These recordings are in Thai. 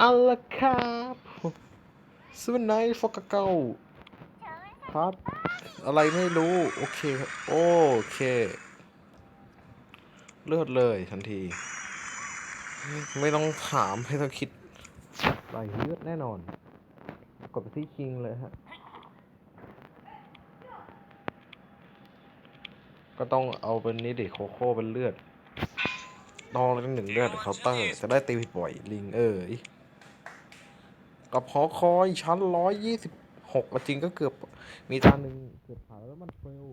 เอาละครับสวัสดีฟอกเก้าครับ อะไรไม่รู้ โอเคครับโอเค เลือดเลยทันที ไม่ต้องถามไม่ต้องคิดไหลเลือดแน่นอน กดไปที่คิงเลยฮะ ก็ต้องเอาเป็นนี้ดิโคโค่เป็นเลือดต้องเล่นหนึ่งเลือดเคาน์เตอร์จะได้ตีผิดบ่อยลิงเอ้ย กับหอคอยชั้นร้อยยี่สิบหกจริงก็เกือบมีจาหนึ่งเกือบผ่านแล้วมันเฟล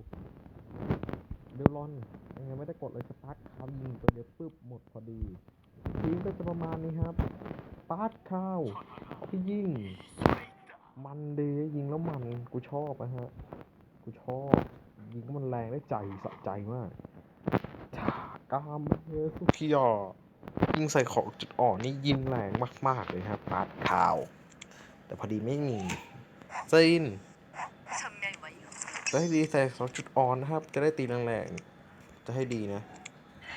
เดลอนยังไงไม่ได้กดเลยสตาร์ทคาวยิงตัวเดียวปึ๊บหมดพอดีทีมก็จะประมาณนี้ครับสตาร์ทคาวที่ยิงมันเดียิงแล้วมันกูชอบนะฮะกูชอบ ยิงแล้วมันแรงได้ใจสะใจมากกามเฮสุคิยอยิงใส่ของจุดอ่อนนี่ยิงแรงมาก ๆ เลยครับปาดข่าว แต่พอดีไม่มีซีนจะให้ดีใส่สองจุดออนนะครับ จะได้ตีแรงๆจะให้ดีนะ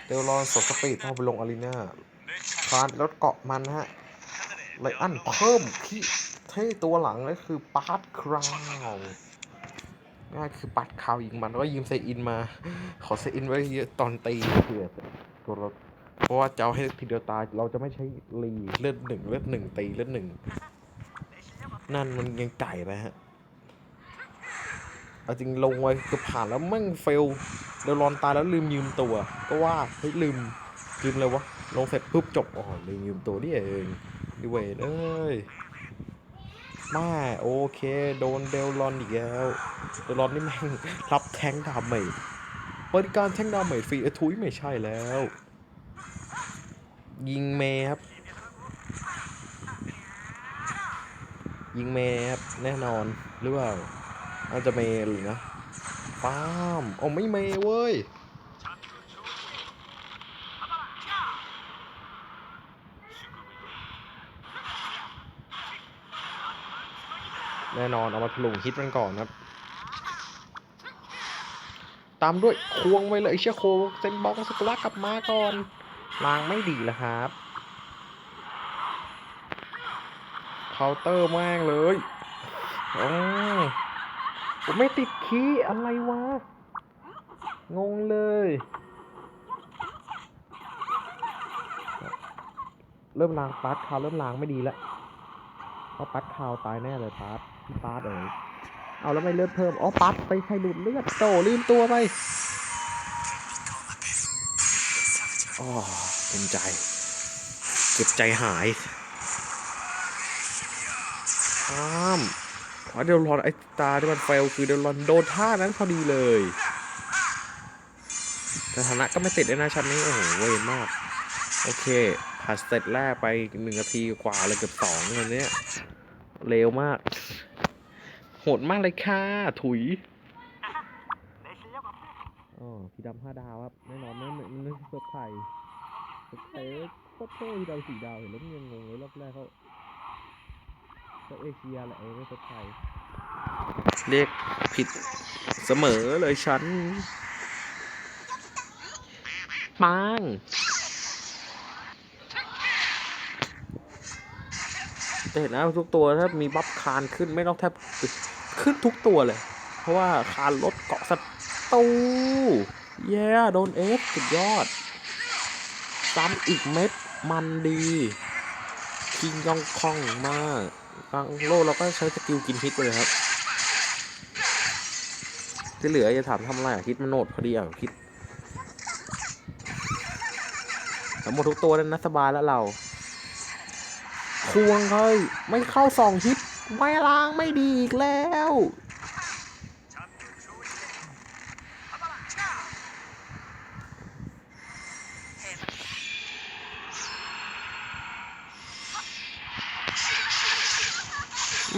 เดลรอนสดสปีดพอไปลงอารีนาคานแล้วเกาะมันนะฮะไลอันเพิ่มที่เท่ตัวหลังเลยคือปาร์ตคราวนั่นคือปัดข่าวยิงมันแล้วก็ยิมเซอินมา ขอเซอินไว้เยอะตอนตีเผื่อตัวเราเพราะว่าเจ้าให้ทีเดียวตายเราจะไม่ใช้ลีเลือดหนึ่งเลือดหนึ่งตีเลือดหนึ่ง นั่นมันยังไก่นะฮะเอาจริงลงไว้กือบผ่านแล้วแมั่งเฟลเดี๋ยวรอนตายแล้วลืมยืมตัว ก็ว่าเฮ้ยลืมลืมเลยวะลงเสร็จปุ๊บจบอ๋อลืมยืมตัวนี่เองดิเวนเอ้ยมาโอเค โดนเดลรอนอีกแล้วเดลรอนนี่แม่งรับแทงดาเมจบริการแทงดาเมจฟรีออทุยไม่ใช่แล้ว ยิงเมครับ ยิงเมย์ครับแน่นอนหรือเปล่าอาจจะเมย์หรือนะป้ามโอ้ไม่เมย์เว้ยแน่นอนเอามาถลุงฮิตมันก่อนครับ ตามด้วยควงไว้เลยเชี่ยโคเซนบ็อกสกุลากลับมาก่อนลางไม่ดีแล้วครับ เคาน์เตอร์แม่งเลยอผมไม่ติดคีย์อะไรวะ งงเลย เริ่มลางปัดคาวเริ่มลางไม่ดีแล้วเพราะปัดคาวตายแน่เลยปัดพี่ปัดเอ๋ยเอาแล้วไม่เลือดเพิ่ม อ๋อปัดไปใครดูดเลือดโตลืมตัวไปอ๋อเป็นใจเจ็บใจหาย ข้ามอ๋อเดลรอนไอ้ตาที่มันเฟลคือเดลรอนโดนท่านั้นพอดีเลยสถานะก็ไม่ติดเลยนะชั้นนี้ โอ้โห เวนมาก โอเคผ่านสเต็ปแรกไปหนึ่งนาทีกว่าเลยเกือบสองอันเนี้ยเร็วมาก โหดมากเลยค่ะ ถุยอ๋อพี่ดำห้าดาวครับแน่นอนไม่ไม่ไม่เซอร์ไพรส์เซอร์ไพรส์โคตรเท่พี่ดำสี่ดาวเห็นแล้วมันยังงงเลยรอบแรกเขา ก็เอเชียแหละเออไม่ใช่ไทยเรียกผิดเสมอเลยฉันปังแต่เห็นนะทุกตัวถ้ามีบัฟคานขึ้นไม่ต้องแทบขึ้นทุกตัวเลย เพราะว่าคานลดเกาะศัตรูเย้โดนเอฟสุดยอด ซ้ำอีกเม็ดมันดี คิงยองคองมาก บางโลเราก็ใช้สกิลกินฮิตไปเลยครับที่เหลือจะถามทำอะไรอะฮิดมันโนดพอดีอะฮิตทั้งหมดทุกตัวแล้วนะสบายแล้วเราควงเลยไม่เข้าสองฮิตไม่ล้างไม่ดีอีกแล้ว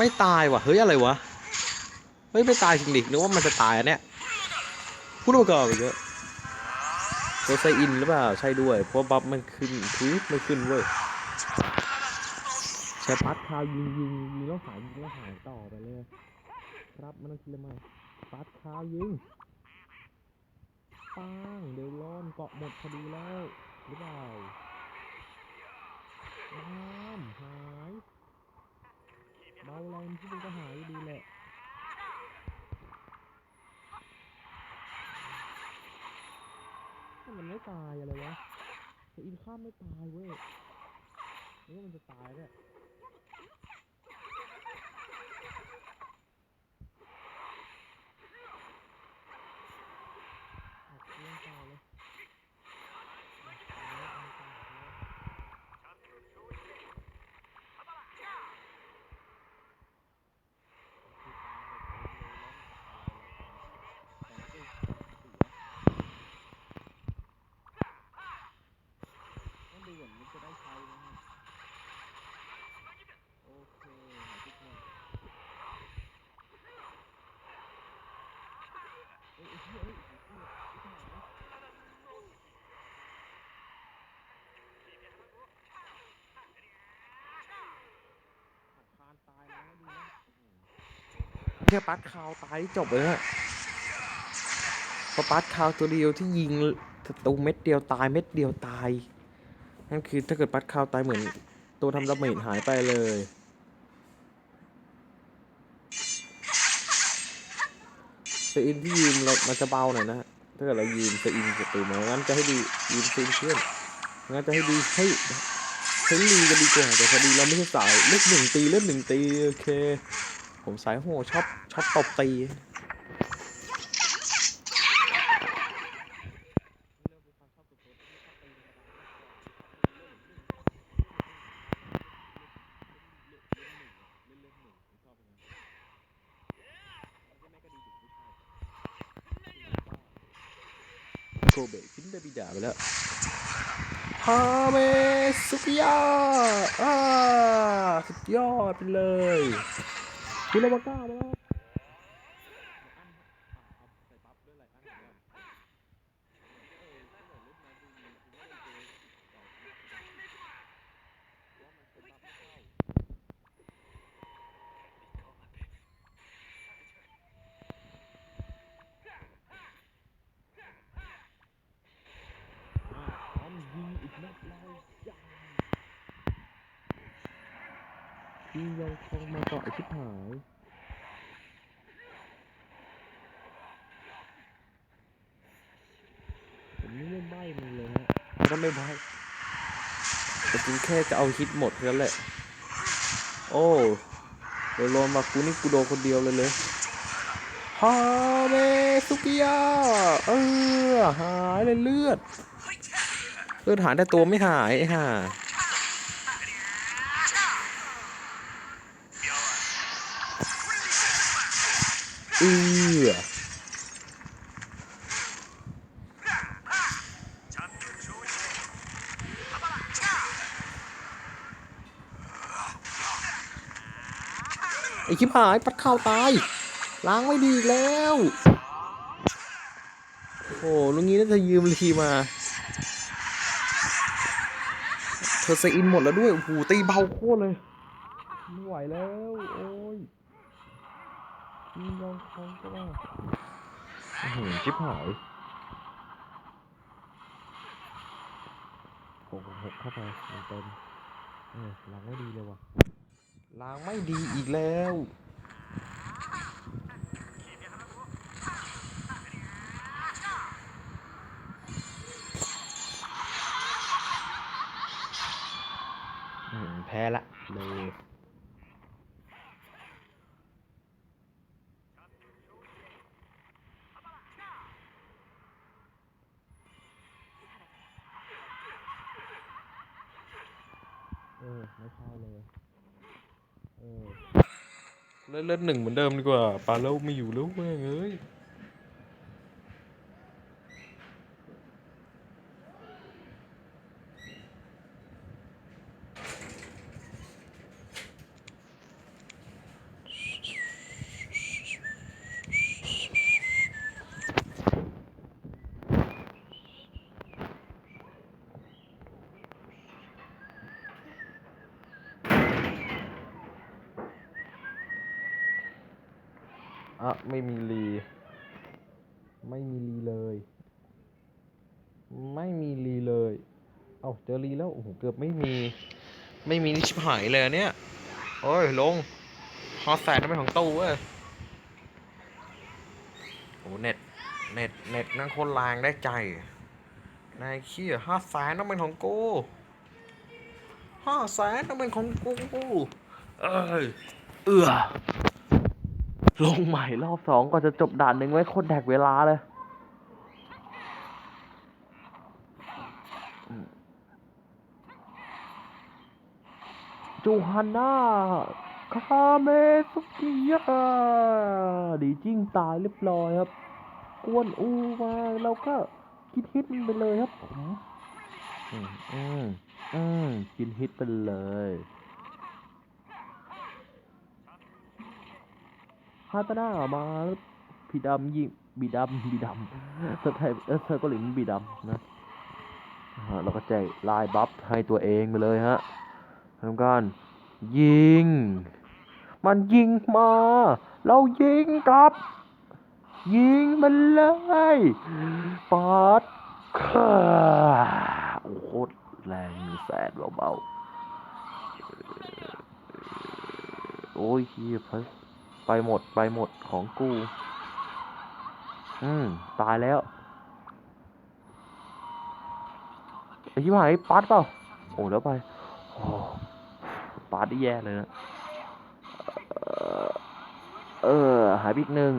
ไม่ตายว่ะ เฮ้ยอะไรวะ เฮ้ยไม่ตายจริงดินึกว่ามันจะตายอันเนี้ยพูดมาก่อนเยอะตัวไซอินหรือเปล่า ใช่ด้วย เพราะบัฟมันขึ้นทุยไม่ขึ้นเว้ยใช้พัดคาวยิงยิงยิงแล้วหายยิงแล้วหายต่อไปเลย ครับไม่ต้องคิดเลยมากพัดคาวยิงปังเดลลอนเกาะหมดพอดีแล้วหรือเปล่าน้ำหาย น้องราที่เป็นทหารดีแหละมันไม่ตายอะไรวะอินข้ามไม่ตายเว้ยนี่มันจะตายเนี่ย แค่ปัดคาวตายจบเลยฮะพราะปัดคาวตัวเดียวที่ยิงตูเม็ดเดียวตายเม็ดเดียวตาย นั่นคือถ้าเกิดปัดคาวตายเหมือนตัวทำดาเมจหายไปเลยเซอินที่ยืมเรามันจะเบาหน่อยนะถ้าเกิดเรายืมเซอินศัตรูมางั้นจะให้ดียืมเซอินเพื่อนงั้นจะให้ดีให้ให้ลีกันดีกว่าแต่พอดีเราไม่ใช่สายเลือกหนึ่งตีเลือกหนึ่งตีโอเค ผมสายโหชอบชอบตบตีโกเบะทิ้งเดบิดาไปแล้วฮาเมสุกิยาอ่าสุดยอดไปเลย คุณลามาก้ามาแล้วพร้อมยิงอีกนัดแล้วจ้า ยิงยังคงมาเกาะไอ้ชิบหาย ผมนี่ไม่ใบ้มันเลยฮะถ้าไม่ใบ้แต่จริงแค่จะเอาฮิตหมดแค่นั้นแหละ โอ้โดนโลนมากูนี่กูโดนคนเดียวเลยเลยฮาเมสุกิยาเออหายเลยเลือดเลือดหายแต่ตัวไม่หายไอ้ห่า เอือไอ้ชิบหายปัดเข้าตาย ล้างไม่ดีแล้วโอ้ลุงนี้น่าจะยืมลีมา เธอเซอินหมดแล้วด้วย โอ้โหตีเบาโคตรเลย ไม่ไหวแล้ว ยิงยองคองก็ว่าโอ้โหชิบหายหกหกเข้าไปเต็มเออล้างไม่ดีเลยว่ะล้างไม่ดีอีกแล้วแพ้ละเลย เออ ไม่ใช่เลย เออ เล่นเล่นหนึ่งเหมือนเดิมดีกว่าปลาเล่าไม่อยู่แล้วแม่งเอ้ย อะไม่มีรี ไม่มีรีเลย ไม่มีรีเลย เอาเจอรีแล้ว โอ้โห เกือบไม่มี ไม่มีนี่ชิบหายเลยเนี่ย โอ้ย ลง ฮอตแสนนั่นเป็นของตู้เว้ย โอ้เน็ต เน็ต เน็ตนั่งโคนแรงได้ใจ นายขี้ห้าแสนต้องเป็นของกูห้าแสนต้องเป็นของกู เอ้ย เอือ ลงใหม่รอบสองก่อนจะจบด่านหนึ่งไว้โคตรแดกเวลาเลยจูฮันน่าคาเมสุกิยะดีจริงตายเรียบร้อยครับ กวนอูมาเราก็กินฮิตมันไปเลยครับผมอืมอืมอืมกินฮิตไปเลย ฮาตาน่ามาผีดำยิงบีดำบีดำสไทยเออเธอก็หลิงบีดำนะเราก็แจกลายบัฟให้ตัวเองไปเลยฮะทำการยิง มันยิงมา เรายิงกลับ ยิงมันเลยปาดค่ะโอ้โหโคตรแรงแสนเบาๆโอ้ยเฮียพัส ไปหมดไปหมดของกู อืม ตายแล้วไอ้ที่หายปัดเปล่า โอ้แล้วไป โอ้ปัดได้แย่เลยนะ เออ หายไปอีกหนึ่ง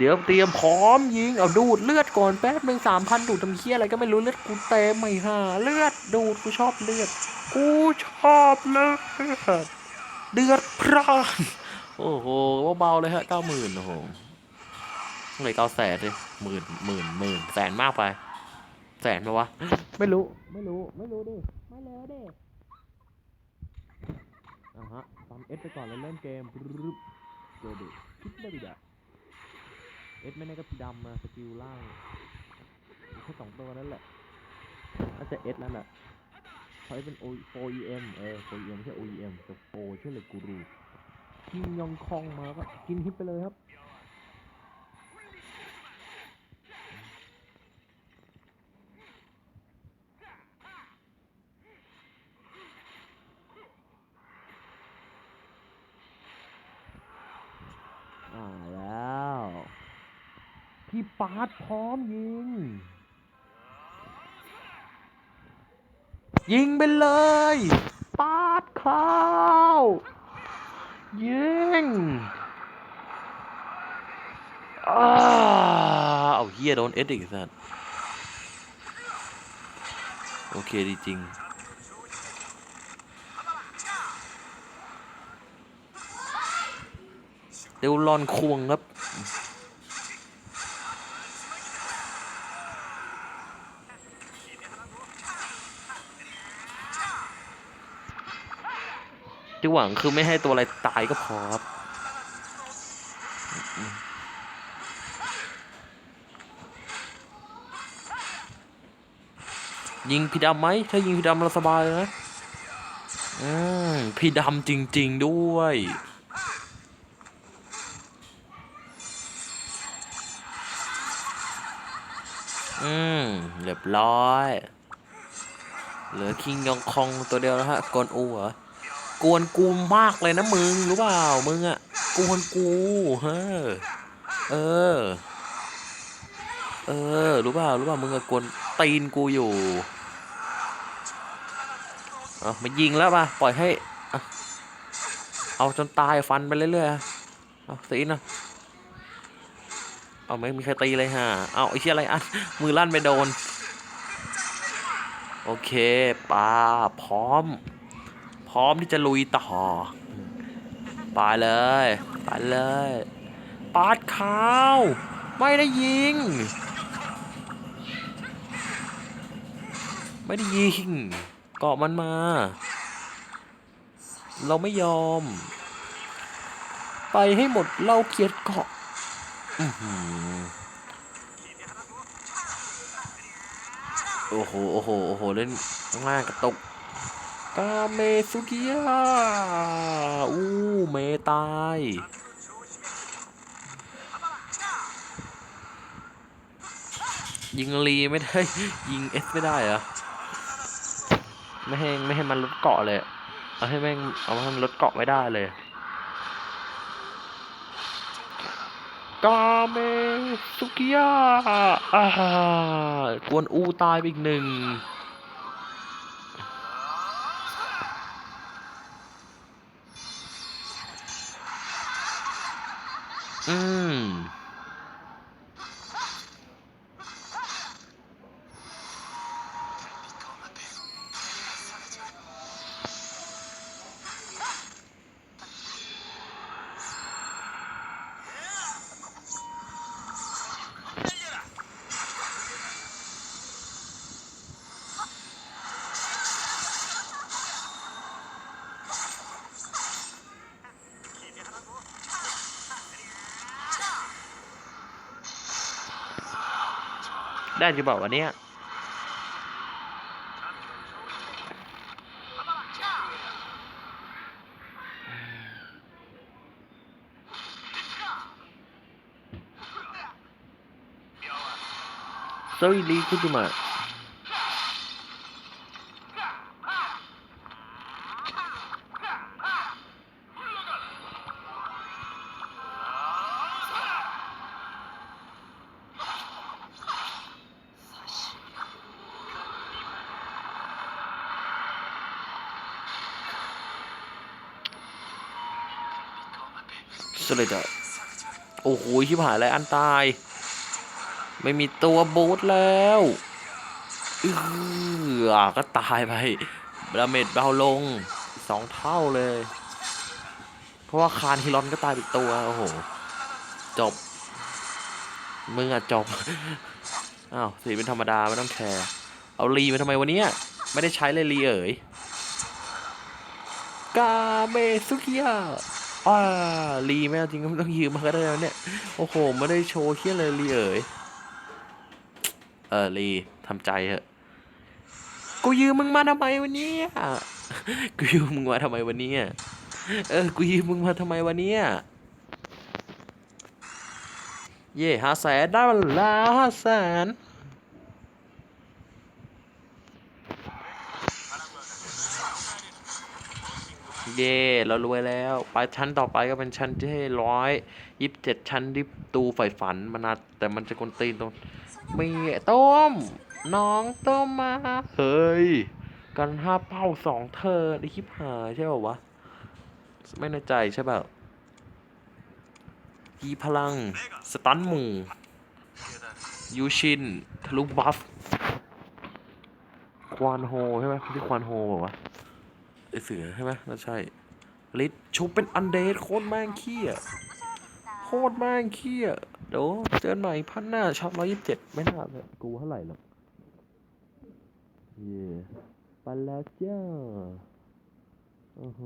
เดี๋ยวเตรียมพร้อมยิงเอาดูดเลือดก่อนแป๊บหนึ่งสามพันดูดทำเคี้ยอะไรก็ไม่รู้เลือดกูเต็มไม่ห่าเลือดดูดกูชอบเลือดกูชอบเลือดเดือดพร่านโอ้โหเบาๆเลยฮะเก้าหมื่นโอ้โหเลยเก้าแสนเลยหมื่นหมื่นหมื่นแสนมากไป แสนปะวะ ไม่รู้ไม่รู้ไม่รู้ดิไม่แล้วดิอะฮะปั๊มเอสไปก่อนแล้วเริ่มเกมรึบโดดคิดได้ดิอะ เอสไม่ได้ก็สีดำมาสกิลล่างแค่สองตัวนั่นแหละน่าจะเอสนั่นแหละเพราเป็นโอโฟอีเอ็มเออโฟอีเอ็มไม่ใช่โอเอ็มแต่โฟชื่อเลยกูรูคิงยองคองมาก็กินฮิตไปเลยครับอ่าแล้ว พี่ปาดพร้อมยิง ยิงไปเลย ปาดเข้า ยิงอ้าเอาเฮียโดนเอสอีกสัสโอเคดีจริงเดวลอนควงครับ ที่หวังคือไม่ให้ตัวอะไรตายก็พอครับยิงพี่ดำไหมถ้ายิงพี่ดำเราสบายเลยนะอืมพี่ดำจริง ๆด้วยอืมเรียบร้อย เหลือคิงยองคองตัวเดียวแล้วฮะกวนอูเหรอ กวนกูมากเลยนะมึงรู้เปล่ามึงอะกวนกูเฮ้อเออ เออรู้เปล่ารู้เปล่ามึงอะกวนตีนกูอยู่เอามายิงแล้วป่ะปล่อยให้เอาเอาจนตายฟันไปเรื่อยๆอะเอาสีนะเอาไม่มีใครตีเลยฮะเอาไอ้เชี่ยอะไรอันมือลั่นไปโดน โอเคปาพร้อม พร้อมที่จะลุยต่อไปเลยไปเลยปาดข้าวไม่ได้ยิง ไม่ได้ยิงเกาะมันมา เราไม่ยอม ไปให้หมดเราเกียดเกาะอื้อหือโอ้โห โอ้โห โอ้โห เล่นง่ายกระตก กาเมซุกิยะอู้เมตายยิงลีไม่ได้ยิงเอสไม่ได้อะไม่ให้ไม่ให้มันลดเกาะเลยเอาให้แม่งเอาให้มันลดเกาะไม่ได้เลยกาเมสุกิยะอ่ากวนอูตายไปอีกหนึ่ง อื ได้จะบอกวันนี้สวัสดีคุณจุมา เลยจ้ะโอ้โหชิบหายแล้วอันตาย ไม่มีตัวบูทแล้วเออก็ตายไปดาเมจเบาลงสองเท่าเลย เพราะว่าคานฮิรอนก็ตายไปอีกตัว โอ้โห จบ มึงอะจบ อ้าวสีเป็นธรรมดา ไม่ต้องแคร์ เอารีมาทำไมวันนี้ไม่ได้ใช้เลยรีเอ๋ยกาเมซุกิยะ อ่าลีไม่เอาจริงก็ไม่ต้องยืมมาก็ได้แล้วเนี่ย โอ้โห ไม่ได้โชว์เฮี้ยเลยลีเอ๋ย เออลีทำใจเถอะ กูยืมมึงมาทำไมวันนี้กูยืมมึงมาทำไมวันนี้เออ กูยืมมึงมาทำไมวันนี้เย่ห้าแสนได้มาแล้วห้าแสน เย่เรารวยแล้ว ไปชั้นต่อไปก็เป็นชั้นที่ร้อยยี่สิบเจ็ดชั้นที่ตูใฝ่ฝันมานาแต่มันจะกวนตีนตรงมีต้ม น้องต้มมา เฮ้ย กันห้าเป้าสองเธอไอคลิปหาใช่ป่าวะ ไม่แน่ใจใช่ป่ะยีพลัง สตันหมู่ยูชิน ทะลุบัฟ ควานโฮใช่ไหมที่ควานโฮบอกว่า ไอเสือใช่ไหมน่าใช่ลิทชุบเป็นอันเดดโคตรแม่งขี้อะโคตรแม่งขี้อะเดี๋ยวเจอกันใหม่พันหน้าช็อปร้อยยี่สิบเจ็ดไม่น่าเลยกูเท่าไหร่หรอกเย่ไปแล้วจ้าโอ้โห